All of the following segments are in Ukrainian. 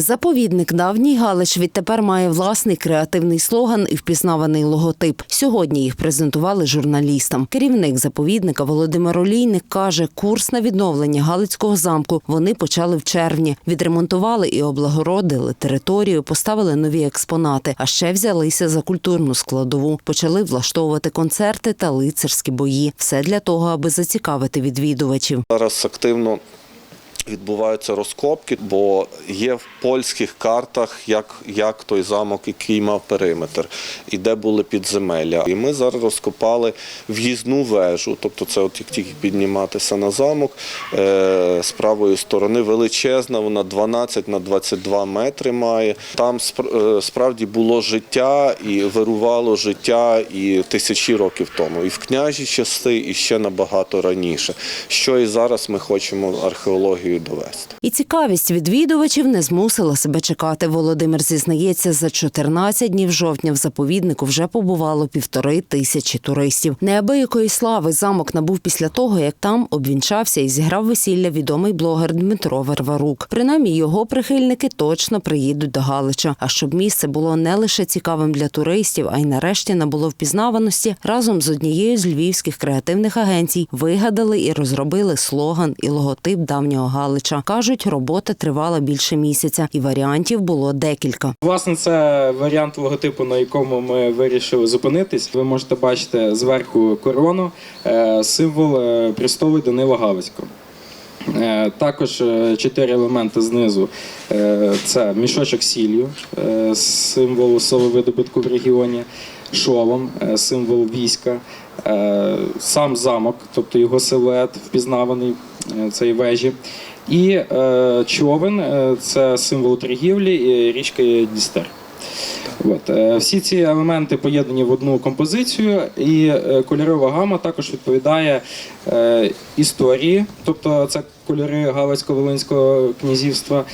Заповідник давній Галич відтепер має власний креативний слоган і впізнаваний логотип. Сьогодні їх презентували журналістам. Керівник заповідника Володимир Олійник каже, курс на відновлення Галицького замку вони почали в червні. Відремонтували і облагородили територію, поставили нові експонати, а ще взялися за культурну складову. Почали влаштовувати концерти та лицарські бої. Все для того, аби зацікавити відвідувачів. Зараз активно відбуваються розкопки, бо є в польських картах, як, як той замок, який мав периметр, і де були підземелля. І ми зараз розкопали в'їзну вежу, тобто це от як тільки підніматися на замок е, з правої сторони величезна, вона 12 на 22 метри має. Там е, справді було життя і вирувало життя і тисячі років тому, і в княжі часи, і ще набагато раніше. Що і зараз ми хочемо археологію довести. І цікавість відвідувачів не змусила себе чекати. Володимир зізнається, за 14 днів жовтня в заповіднику вже побувало півтори тисячі туристів. Неабиякої слави замок набув після того, як там обвінчався і зіграв весілля відомий блогер Дмитро Верварук. Принаймні його прихильники точно приїдуть до Галича. А щоб місце було не лише цікавим для туристів, а й нарешті набуло впізнаваності, разом з однією з львівських креативних агенцій вигадали і розробили слоган і логотип давнього Галича. Кажуть, робота тривала більше місяця, і варіантів було декілька. Власне, це варіант логотипу, на якому ми вирішили зупинитись. Ви можете бачити зверху корону, е, символ е, престолу Данила Галицького. Е, Також чотири елементи знизу це мішочок сіллю, символ соловидобутку в регіоні, шолом, символ війська, сам замок, тобто його силует впізнаваний цієї вежі. І е, човен е, це символ торгівлі і річка Дністер. От. е, Всі ці елементи поєднані в одну композицію, і е, кольорова гама також відповідає історії, тобто це кольори Галицько-Волинського князівства,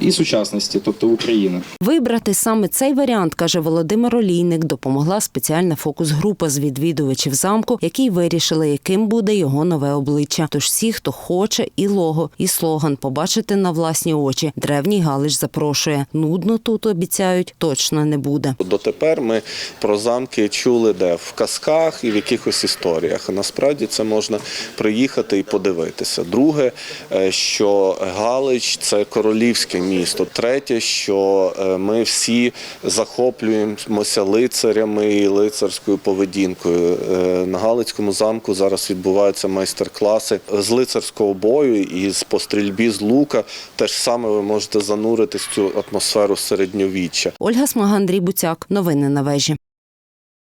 і сучасності, тобто України. Вибрати саме цей варіант, каже Володимир Олійник, допомогла спеціальна фокус-група з відвідувачів замку, які вирішили, яким буде його нове обличчя. Тож всі, хто хоче, і лого, і слоган побачити на власні очі. Древній Галич запрошує. Нудно тут обіцяють, точно не буде. Дотепер ми про замки чули де в казках і в якихось історіях. Насправді це можна приїхати і подивитися. Друге, е, що Галич це королівське місто. Третє, що е, ми всі захоплюємося лицарями і лицарською поведінкою. Е, На Галицькому замку зараз відбуваються майстер-класи з лицарського бою і з по стрільбі з лука. Теж саме ви можете зануритись в цю атмосферу середньовіччя. Ольга Смага, Андрій Буцяк. Новини на вежі.